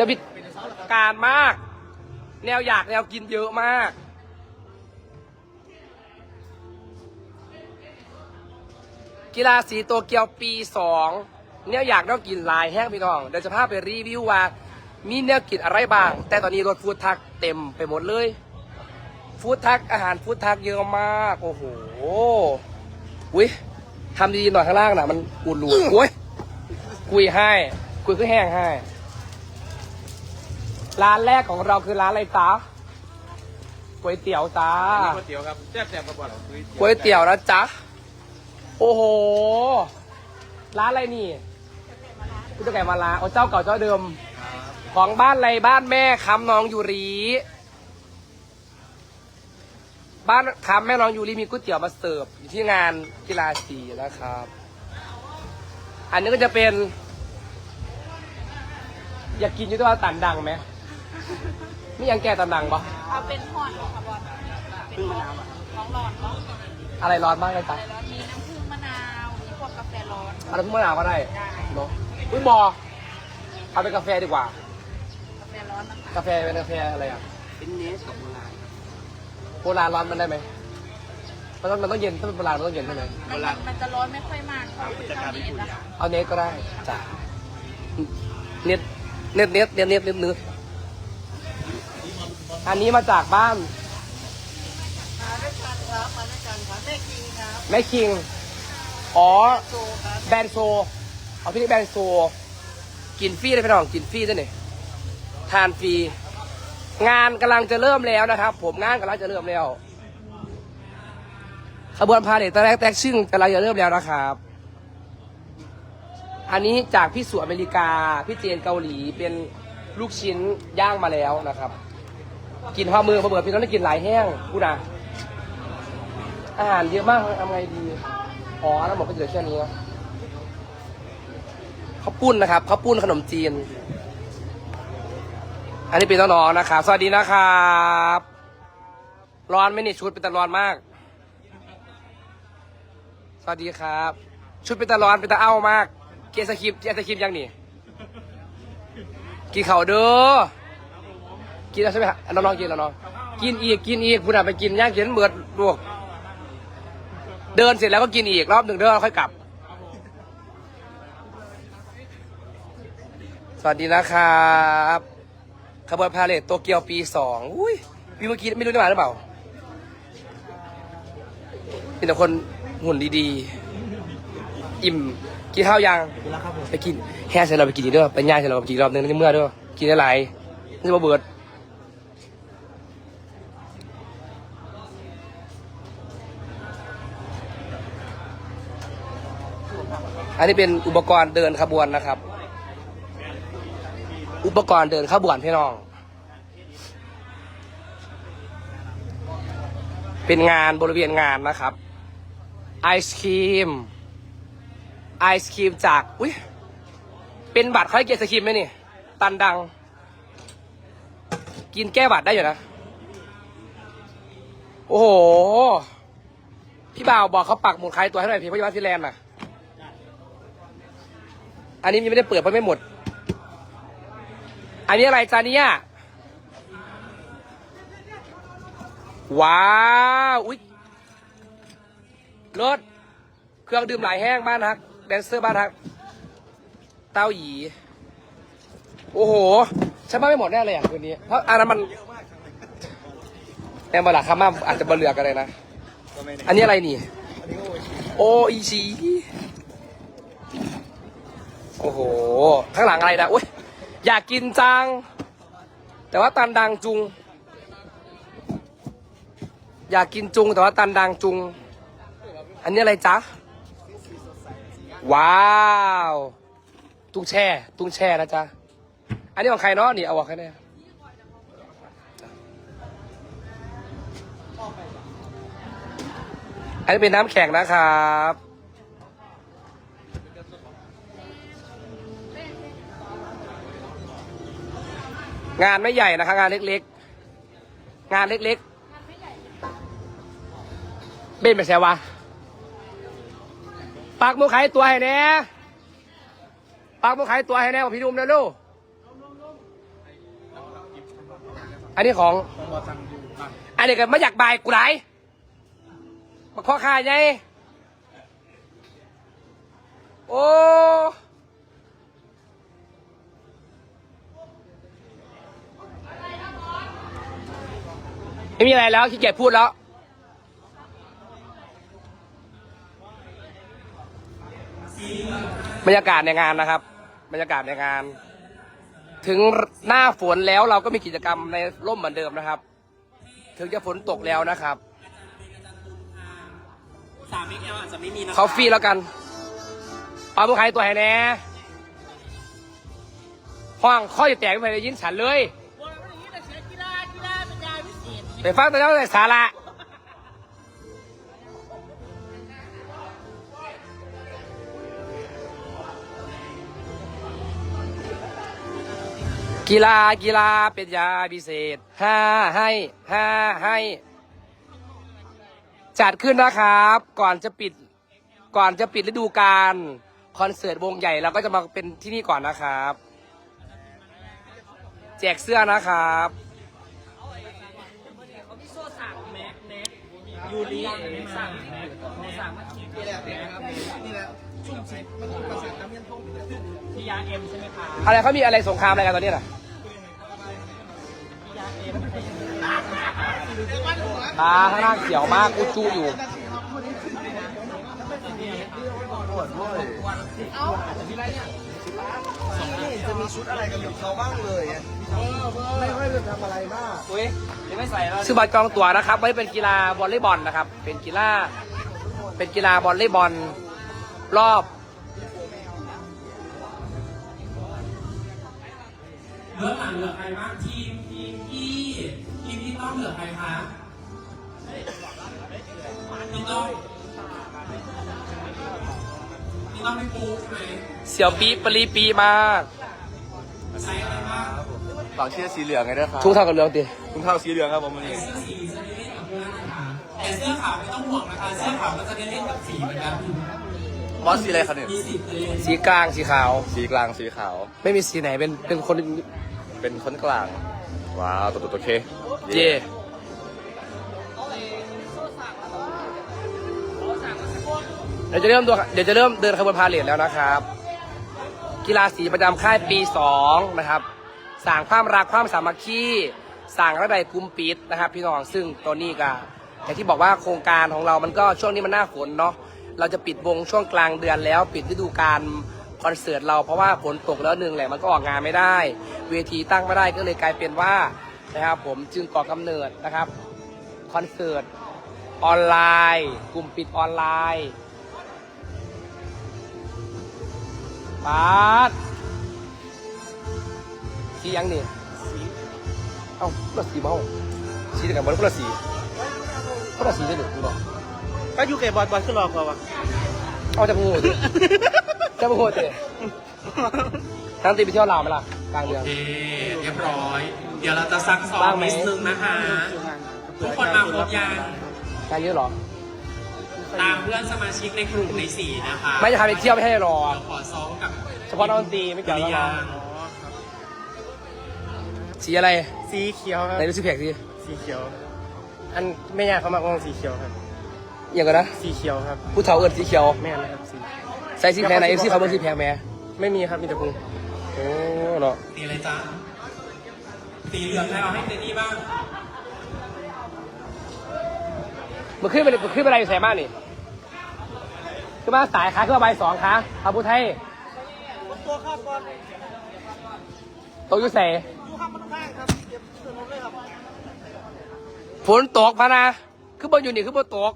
จะพิการมาก แนวอยากแนวกินเยอะมาก กีฬาสีโตเกียวปีสองเนี่ยอยากต้องกินลายแห้งพี่น้องเดี๋ยวจะพาไปรีวิวว่า มีแนวกินอะไรบ้าง แต่ตอนนี้รถฟูดทักเต็มไปหมดเลย ฟูดทักอาหารฟูดทักเยอะมาก โอ้โหอุ้ยทำดีๆหน่อยข้างล่างน่ะมันอุ่นรูโอ้ยคุยให้ คุยคือแห้งให้ ร้านแรกของเราคือร้านอะไรจ๊ะก๋วยเตี๋ยวจ้าก๋วยเตี๋ยวครับแซ่บแซ่บกระป๋องก๋วยเตี๋ยวนะจ๊ะโอ้โห ร้านอะไรนี่พี่ตุ๊กแกมาลาโอ้เจ้าเก่าเจ้าเดิม ของบ้านอะไรบ้านแม่คำน้องยูรีบ้านคำแม่น้องยูรีมีก๋วยเตี๋ยวมาเสิร์ฟอยู่ที่งานกีฬาสีนะครับ อันนี้ก็จะเป็น อยากกินอยุทธวาตันดังไหม นี่ยังแกตันดังปะเอาเป็นห่อนค่ะบอลเป็นห่อนของร้อนเนาะอะไรร้อนมากเลยจ๊ะแล้วมีน้ำผึ้งมะนาวมีพวกกาแฟร้อนเอาน้ำผึ้งมะนาวก็ได้ได้เนาะอุ้ยบอเอาเป็นกาแฟดีกว่า กาแฟร้อนนะคะกาแฟเป็นกาแฟอะไรอะเป็นเนสกับโบราณโบราณร้อนมันได้ไหมมันต้องมันต้องเย็นถ้าเป็นโบราณมันต้องเย็นใช่ไหมมันมันจะร้อนไม่ค่อยมากค่ะจะการเป็นนะคะเอาเนสก็ได้จ้ะเน็ตเน็ตเน็ตเน็ตเน็ตเน็ตเน็ต อันนี้มาจากบ้าน มาด้วยกันครับมาด้วยกันครับแม่กิงครับแม่คิง อ๋อ โซครับแบรนด์โซ เอาพี่นี่แบรนด์โซ กินฟรีเลยพี่น้อง กินฟรีด้วยนี่ทานฟรี งานกำลังจะเริ่มแล้วนะครับ ผมงานกำลังจะเริ่มแล้ว ขบวนพาเหรดตะแรกแตกซึ่งกำลังจะเริ่มแล้วนะครับ อันนี้จากพี่สุอเมริกา พี่เจนเกาหลีเป็นลูกชิ้นย่างมาแล้วนะครับ กินข้าวมือพอเบิดพี่ต้องได้กินหลายแห้งกูนะอาหารเยอะมากทำไงดีอ๋อแล้วหมดก็เหลือแค่นี้ข้าวปุ้นนะครับข้าวปุ้นขนมจีน อันนี้เป็นน้องๆนะครับสวัสดีนะครับร้อนไหมนี่ชุดเป็นตะร้อนมาก สวัสดีครับ ชุดเป็นตะร้อนเป็นตะเอ้ามาก เกียร์สคริปเกียร์สคริปยังนี่กินเข่าเด้อ กินแล้วใช่ไหมฮะน้องๆกินแล้วเนาะกินอีกกินอีกคุณอะไปกินย่างกินเบิดลวกเดินเสร็จแล้วก็กินอีกรอบหนึ่งเดินแล้วค่อยกลับ สวัสดีนะครับขบวนพาเลทโตเกียวปีสองอุ้ยปีเมื่อกี้ไม่รู้ได้มาหรือเปล่าเป็นแต่คนหุ่นดีๆ อิ่ม กินข้าวยังแล้วครับผมไปกินแค่เสร็จเราไปกินอีกเด้อไปย่างเสร็จเราไปกินอีกรอบนึงในเมื่อเด้อกินได้หลายนี่จะมาเบิด อันนี้เป็นอุปกรณ์เดินขบวนนะครับ อุปกรณ์เดินขบวนพี่น้อง เป็นงานบริเวณงานนะครับ ไอศครีม ไอศครีมจาก อุ้ยเป็นบัตรเขาให้เกียรติสครีมไหมนี่ ตันดัง กินแก้บัตรได้อยู่นะ โอ้โห พี่บ่าวบอกเขาปักหมุดขายตัวให้หน่อยพี่พยาบาลฟินแลนด์น่ะ อันนี้ยังไม่ได้เปิดเพราะไม่หมด อันนี้อะไรจาเนี่ยว้าวอุ๊ยรถเครื่องดื่มหลายแห้งบ้านฮัก แดนเซอร์บ้านฮัก เต้าหยี โอ้โหฉันว่าไม่หมดแน่เลยอะคืนนี้ เพราะอันนั้นมันแอมบาลาคามาอาจจะบะเลือกันเลยนะไม่แน่อันนี้อะไรนี่ โออีชี โอ้โห ข้างหลังอะไรนะอุ้ยอยากกินจัง แต่ว่าตันดังจุง อยากกินจุง แต่ว่าตันดังจุง อันนี้อะไรจ๊ะ ว้าว ตุ้งแช่ ตุ้งแช่นะจ๊ะ อันนี้ของใครเนาะนี่เอาออกให้แน่อันนี้เป็นน้ำแข็งนะครับ งานไม่ใหญ่นะคะ งานเล็กๆ งานเล็กๆ เบ้นไปแซวะปากมือขายตัวให้แน่ปากมือขายตัวให้แน่บอกพี่ดุมนะลูกอันนี้ของ อันนี้ก็มาอยากบายกูไหนมาข้อค่าไงโอ้ ไม่มีอะไรแล้วขี้เกียจพูดแล้ว บรรยากาศในงานนะครับ บรรยากาศในงาน ถึงหน้าฝนแล้วเราก็มีกิจกรรมในร่มเหมือนเดิมนะครับ ถึงจะฝนตกแล้วนะครับสามเอ็กเอลอาจจะไม่มีนะเขาฟรีแล้วกันปลาบุกไข่ตัวไหนแน่ห้องข้อจะแตกไม่ไปได้ยินฉันเลย ไปฟังแต่แล้วแต่สาระกีฬากีฬาเป็นยาพิเศษห้าให้ห้าให้ จัดขึ้นนะครับ ก่อนจะปิด ก่อนจะปิดฤดูกาลคอนเสิร์ตวงใหญ่เราก็จะมาเป็นที่นี่ก่อนนะครับ แจกเสื้อนะครับ ยูริสั่งแม็กสั่งนี่แหละครับนี่แหละชุ่มชิมมันภาษาตามยันทงพี่ยาเอ็มใช่ไหมคะอะไรเขามีอะไรสงครามอะไรกันตอนนี้น่ะตาข้างล่างเขียวมากอุจูอยู่จะ มีชุดอะไรกันกับเขาบ้างเลยไม่ค่อยจะทำอะไรมากอุ้ยยังไม่ใส่แล้วซื้อบัตรจองตั๋วนะครับ ไว้เป็นกีฬาบอลเลย์บอลนะครับ เป็นกีฬา เป็นกีฬาบอลเลย์บอลรอบ เบื้องหลังเหลือใครบ้างทีมทีมที่ทีมที่ต้องเหลือใครคะพี่ต้องพี่ต้องไม่ปูใช่ไหม เสี่ยวปีปรีปีมาก ฝากเชียร์สีเหลืองไงด้วยครับทุกเท่ากับเรื่องตีคุณเท่าสีเหลืองครับผมวันนี้เสื้อสีจะได้เล่นกับเพื่อนนะคะแต่เสื้อขาวไม่ต้องห่วงนะคะ เสื้อขาวก็จะได้เล่นกับสีเหมือนกันบอสสีอะไรครับเนี่ยมีสิทธิ์เลยสีกลางสีขาว สีกลางสีขาว ไม่มีสีไหนเป็นเป็นคนเป็นคนกลาง ว้าวตัวตัวตัวเคเย่เดี๋ยวจะเริ่มตัวเดี๋ยวจะเริ่มเดินขบวนพาเหรดแล้วนะครับ กีฬาสีประจำค่ายปีสองนะครับสั่งความรักความสามัคคีสั่งระดับกลุ่มปิดนะครับ พี่น้องซึ่งตัวนี้ก็อย่างที่บอกว่าโครงการของเรามันก็ช่วงนี้มันหน้าฝนเนาะเราจะปิดวงช่วงกลางเดือนแล้ว ปิดฤดูกาลคอนเสิร์ตเราเพราะว่าฝนตกแล้วหนึ่งแหละมันก็ออกงานไม่ได้ เวทีตั้งไม่ได้ก็เลยกลายเป็นว่านะครับผมจึงก่อกำเนิดนะครับคอนเสิร์ตออนไลน์ กลุ่มปิดออนไลน์ ปาดสีหยังนี่เอ้าคนละสีเมาสีเดียวกันบอลคนละสีคนละสีได้หนึ่งคุณบอกก็ยูเกบอลบอลขึ้นรอกว่าเอาจะพูดจะพูดเตะทั้งตีไปเที่ยวลาวไหมล่ะกลางเดือน โอเคเรียบร้อย เดี๋ยวเราจะซักซ้อบ้ามงไหม นิดนึงนะคะ ทุกคนมาครบยังงานเยอะเหรอ ตามเพื่อนสมาชิกในกลุ่มในสีนะคะไม่จะพาไปเที่ยวไม่ให้รอ เราขอซ้อมกับเฉพาะนักดนตรีไม่เกี่ยวริกับยาเราสีอะไรสีเขียวครับ ไหนดูสิแพ็กสิสีเขียว อันไม่ยากเขามากองสีเขียวครับ อย่างกันนะสีเขียวครับ ผู้เฒ่าเอิญสีเขียว แม่นะครับสี ใส่สีแพงไหนเอฟซีเขาเป็นสีแพงไหมไม่มีครับมีแต่พุงโอ้เนาะสีอะไรจ๊ะสีเหลืองใครเอาให้เจนี่บ้าง มันขึ้นไปมันขึ้นไปอะไรอยู่ใส่มากนี่ขึ้นมาสายขาขึ้นมาใบสองขาอาบุไทยตัวข้ามบอลตกอยู่ใส่ยูข้ามมันข้างครับเก็บเสื้อลงเลยครับฝนตกพะนะคือบนอยู่นี่คือบนตก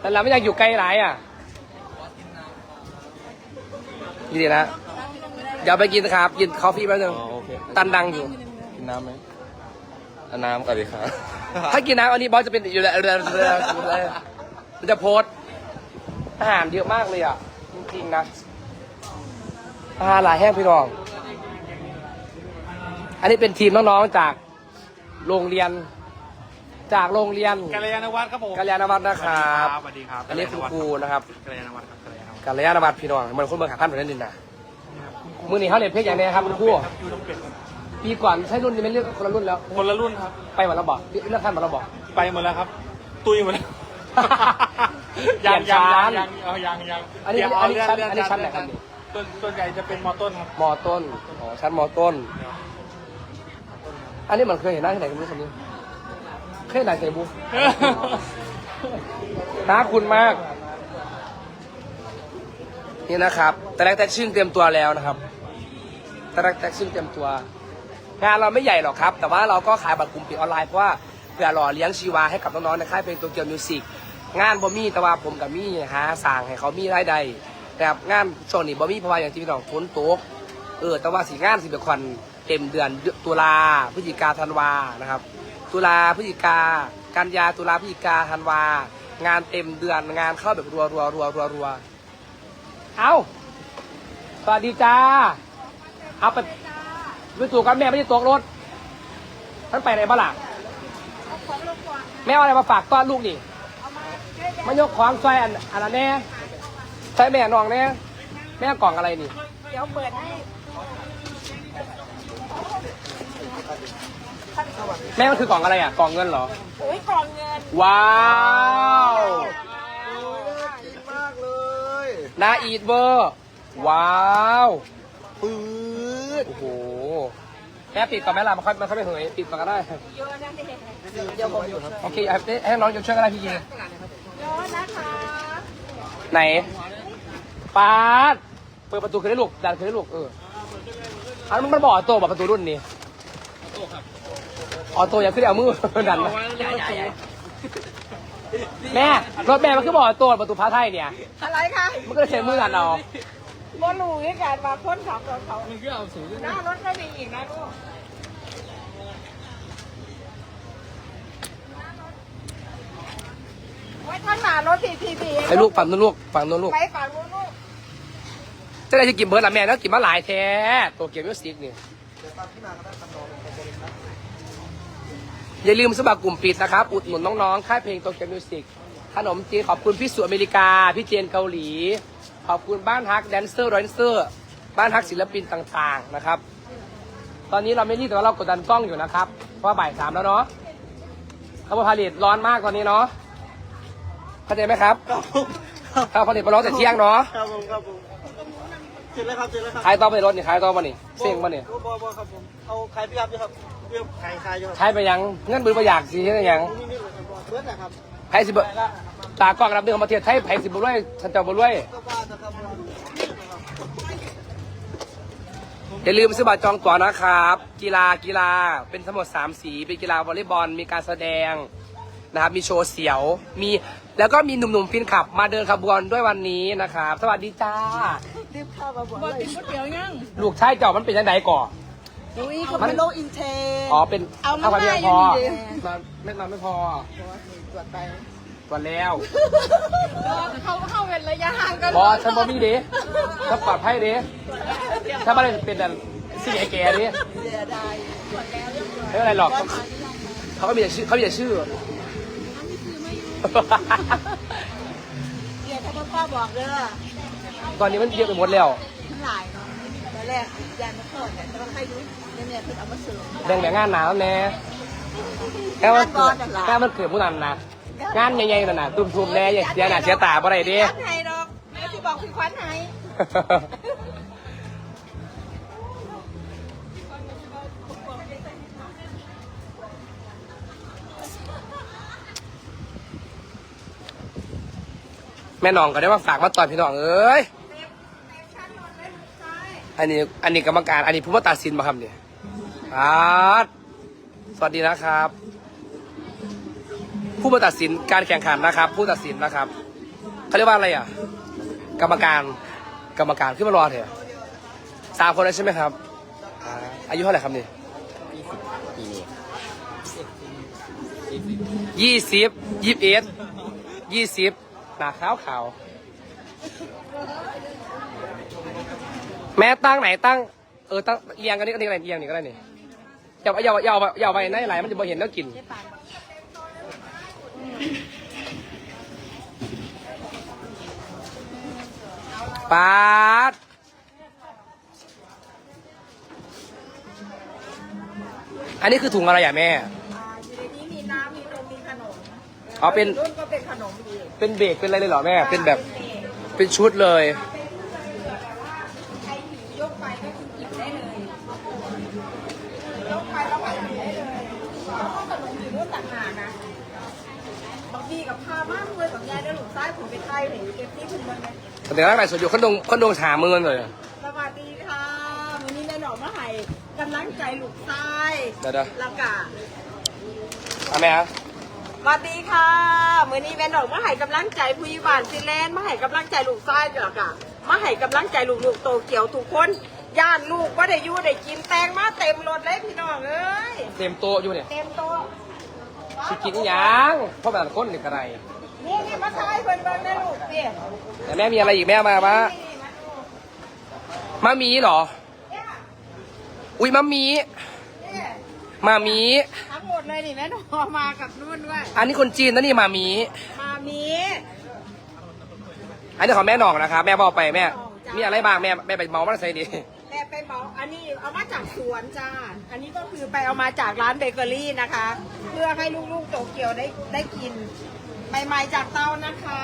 แต่เราไม่อยากอยู่ไกลหลายอะนี่ดีนะเดี๋ยวไปกินครับกินคอฟฟี่แป๊บนึงอ๋อโอเคตันดังอยู่กินน้ำไหม เอาน้ำก่อนดีครับถ้ากินน้ำอันนี้บอสจะเป็นอยู่แล้วมันจะโพสต์อาหารเยอะมากเลยอะ จริงๆนะอาหารหลายแห้งพี่น้อง อันนี้เป็นทีมน้องๆจากโรงเรียน จากโรงเรียนกัลยาณวัฒน์ครับผมกัลยาณวัฒน์นะครับสวัสดีครับอันนี้คุณครูนะครับกัลยาณวัฒน์ครับกัลยาณวัฒน์กัลยาณวัฒน์พี่น้องมันคนเมืองขาพันธุ์แบบนั้นนี่นะมือหนีเขาเรียนเพลงอย่างไรครับคุณครู ปีก่อนใช่รุ่นนี้ไม่เลือกคนละรุ่นแล้ว คนละรุ่นครับ ไปหมดแล้วบอกเลือกขั้นหมดแล้วบอก ไปหมดแล้วครับ ตุยหมดแล้วเปลี่ยนชั้นยังเอายังยังอันนี้เดี๋ยวอันนี้เาชั้นเลื่อันนี้ชั้นไหนครับต้นต้นใหญ่จะเป็นมอต้นครับมอต้นอ๋อชั้นมอต้น อันนี้มันเคยเห็นหน้าที่ไหนกันรู้คนนี้เคยเห็นหน้าเซบูน่าคุณมาก นี่นะครับ แต่แรกแต่ชื่นเตรียมตัวแล้วนะครับ แต่แรกแต่ชื่นเตรียมตัว งานเราไม่ใหญ่หรอกครับ แต่ว่าเราก็ขายบัตรกลุ่มปิดออนไลน์เพราะว่าเพื่อหล่อเลี้ยงชีวาให้กับน้องๆในค่ายเพลงตัวเกียวมิวสิกงานบ่มีแต่ว่าผมกับมี่หาสร้างให้เขามีรายได้แต่งานช่วงนี้บ่มีเพราะว่าอย่างที่พี่น้องฝนตกเออแต่ว่าสีงานสิเป็นควันเต็มเดือนตุลาพฤศจิกาธันวานะครับ ตุลาพฤศจิกากันยาตุลาพฤศจิกาธันวา งานเต็มเดือนงานเข้าแบบรัวรัวรัวรัวรัวเอาสวัสดีจ้าเอาไป ไปสู่กันแม่ไม่ได้ตกรถท่านไปไหนบ้างล่ะแม่เอาอะไรมาฝากต้อนลูกนี่มายกของซอยอันอันนั้นแน่ใช่แม่น้องแน่แม่กล่องอะไรนี่ เดี๋ยวเปิดให้แม่มันคือกล่องอะไรอะกล่องเงินเหรอโอ้ยกล่องเงินว้าวกินมากเลยนาอีทเวอร์ว้าวปื๊ดโอ้โห แม่ปิดก่อนไหมล่ะมันค่อยมันค่อยไม่เหยปิดก่อนก็ได้ เยอะนะเด็กเดี๋ยวผมอยู่ครับ โอเคให้ให้น้องยกช่วยก็ได้พี่ยีเยอะนะคะไหนปาดเปิดประตูขึ้นได้ลูกดันขึ้นได้ลูกเอออันนั้นมันบอกออโต้บอกประตูรุ่นนี้ออโต้อย่าขึ้นเอามือดันมาแม่รถแม่มันคือบอกออโต้ประตูพระไทยเนี่ย อะไรคะมันก็เลยใช้มือดันเอา บอลูด้วยกันมาค้นขับรถเขาหน้ารถก็มีอีกนะลูกไว้ข้างหน้ารถทีทีทีให้ลูกฝั่งนู้นลูกฝั่งนู้นลูกไปฝั่งนู้นลูกจะได้จะกินเบิร์ดละแม่แล้วกินมาหลายแท้ตัวเกียวมิวสิกนี่อย่าลืมสมัครกลุ่มปิดนะครับ อุดหนุนน้องๆ ค่ายเพลงตัวเกียวมิวสิกขนมจีนขอบคุณพี่สุอเมริกา พี่เจนเกาหลี ขอบคุณบ้านฮักแดนเซอร์แดนเซอร์บ้านฮักศิลปินต่างๆนะครับ ตอนนี้เราไม่รีบแต่ว่าเรากดดันกล้องอยู่นะครับ เพราะว่าบ่ายสามแล้วเนาะเขาบอกผลิตร้อนมากตอนนี้เนาะเข้าใจไหมครับครับผมถ้าผลิตมาร้อนแต่เที่ยงเนาะครับผมครับผมเสร็จแล้วครับเสร็จแล้วครับขายต่อไปรถนี่ขายต่อมานี่เซ็งมานี่บอบอครับผมเอาขายพี่ยับด้วยครับเรื่องขายขายอยู่ครับใช้ไปยังเงินบืนประหยัดสิเฮ็ดหยังนี่นี่เลยครับเบิร์ดนะครับไผสิบ ตากล้องรับเรื่องของประเทศไทยไผสิบบุรวยฉันจะบุรวยก็ว่านะครับอย่าลืมซื้อบัตรจองตั๋วนะครับ กีฬากีฬาเป็นทั้งหมด 3 สีเป็นกีฬาวอลเลย์บอลมีการแสดงนะครับมีโชว์เสียวมีแล้วก็มีหนุ่มๆฟินขับ มาเดินขบวนด้วยวันนี้นะครับ สวัสดีจ้ารีบเข้ามาบอกบอเลลยกินก๋วยเตี๋ยวยังลูกชายเจ้ามันเป็นยังไงก่ออุ้ยเขาเป็นโรคอินเทนอ๋อเป็นเอาข้าวผัดน้ำเพียงลายพออยู่ดีนอนไม่นอนไม่พอตรวจไป ตรวจแล้วเขาเข้าเป็นระยะห่างกันบอฉันบอมีเด้ถ้าปลอดภัยเด้ถ้าไม่ได้เป็นแบบสิ่งแก่ๆเด้เสียดายไม่เป็นไรหรอกเขาก็มีแต่ชื่อเขามีแต่ชื่อเดี๋ยวเขาป้าบอกเด้อตอนนี้มันเยอะไปหมดแล้วทั้งหลายเนาะตอนแรกยันมาก่อนเนี่ยแต่ว่าใครรู้เนี่ยเนี่ยคือเอามาเสริมแบ่งแบ่งงานหนาวแน่แค่มันเกิดแค่มันเกิดผู้นั้นนะ งานใหญ่ๆนั่นน่ะตุ้มๆแน่อย่าเสียหน้าเสียตาบ่ได้เด้ควันไห้ดอกแม่ที่บอกคือควันไห้แม่น้องก็ได้มาฝากมาต่อยพี่น้องเอ้ย อันนี้อันนี้กรรมการ อันนี้ผู้มาตัดสินมาครับเนี่ยครับสวัสดีนะครับ ผู้มาตัดสินการแข่งขันนะครับ ผู้ตัดสินนะครับเขาเรียกว่าอะไรอะ กรรมการกรรมการขึ้นมารอเถอะสามคนแล้วใช่ไหมครับอ่าอายุเท่าไหร่ครับนี่ยี่สิบยี่สิบเอ็ดยี่สิบหนาขาวขาวแม่ตั้งไหนตั้งเออตั้งเอียงกันนี่ก็นี่อะไรเอียงนี่ก็ได้นี่อย่าอย่าอย่าเอาอย่าเอาไปไหนไหลมันจะบ่เห็นแล้วกินปา ปาดอันนี้คือถุงอะไรอย่าแม่ อ่าในนี้มีน้ำมีนมมีขนมอ๋อเป็น รุ่นก็เป็นขนมเป็นเบรกเป็นอะไรเลยเหรอแม่ เป็นแบบเป็นชุดเลยพื่อนบบว่ากเลยของยายได้หลุมใต้ผมไปไทยหรืเก็บที่คุณมันเลย แต่เดี๋ยวร่างกายสดอยู่คอนโดงคอนโดงหาเมืองเลยสวัสดีค่ะวันนี้แม่หนอมมาให้กำลังใจลูกชายเดี๋ยวเดี๋ยวแล้วก็เอาแม่ฮะสวัสดีค่ะมื้อนี้แม่หนอมมาให้กำลังใจผู้ยิบานฟินแลนด์มาให้กำลังใจลูกชายแล้วก็มาให้กำลังใจลูกๆโตเกียวทุกคนย่านลูกว่าได้อยู่ได้กินแตงมาเต็มรถเลยพี่น้องเอ้ยเต็มโต๊ะอยู่เนี่ยเต็มโต๊ะสิกินอีหยังเพราะแบบคนนี่กระไรนี่นี่ มาทายเพิ่นเบิ่งได้ลูกพี่แต่แม่มีอะไรอีกแม่มาปะนี่มาดูมามีเหรอเนี่ยอุ้ยมามีนี่มามีทั้งหมดเลยนี่แม่หนอมมากับนุ่นด้วย อันนี้คนจีนนะนี่มามีมามีอันนี้ของแม่หน่องนะครับแม่บอกไปแม่ มีอะไรบ้างแม่แม่ไปเมามาใส่ดิแต่ไปเหมาอันนี้เอามาจากสวนจ้า อันนี้ก็คือไปเอามาจากร้านเบเกอรี่นะคะ เพื่อให้ลูกๆโตเกียวได้ได้กิน ใหม่ๆจากเตานะคะ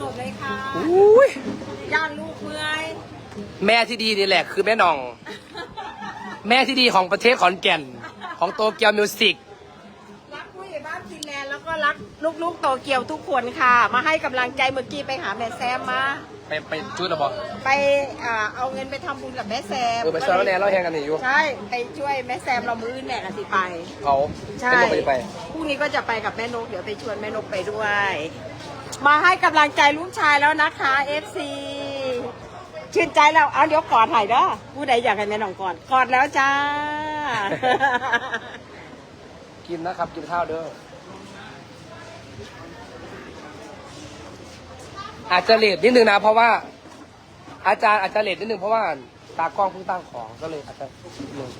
สดๆเลยค่ะอุ้ยย่านลูกเมื่อยแม่ที่ดีนี่แหละคือแม่หน่อง แม่ที่ดีของประเทศขอนแก่น ของโตเกียวมิวสิกรักผู้ใหญ่บ้านฟินแลนด์แล้วก็รักลูกๆโตเกียวทุกคนค่ะ มาให้กำลังใจเมื่อกี้ไปหาแม่แซมมา ไปไปจุดหรอบอกไปอ่าเอาเงินไปทำบุญกับแม่แซมเออไปซอยแล้วแน่เราแหงกันนี่อยู่ใช่ไปช่วยแม่แซมเรามืออื่นแม่กันสิไป เขาใช่เป็นลงไปไป พรุ่งนี้ก็จะไปกับแม่นก เดี๋ยวไปชวนแม่นกไปด้วย มาให้กำลังใจลูกชายแล้วนะคะ FC ชื่นใจแล้วเอาเดี๋ยวกอดถ่ายเด้อผู้ใดอยากให้แม่น้องกอดกอดแล้วจ้า กินนะครับ กินข้าวเด้อ อาจจะเลทนิดนึงนะ เพราะว่า อาจารย์อาจจะเลทนิดนึงเพราะว่าตากล้องเพิ่งตั้งของก็เลยอาจจะนิดนึง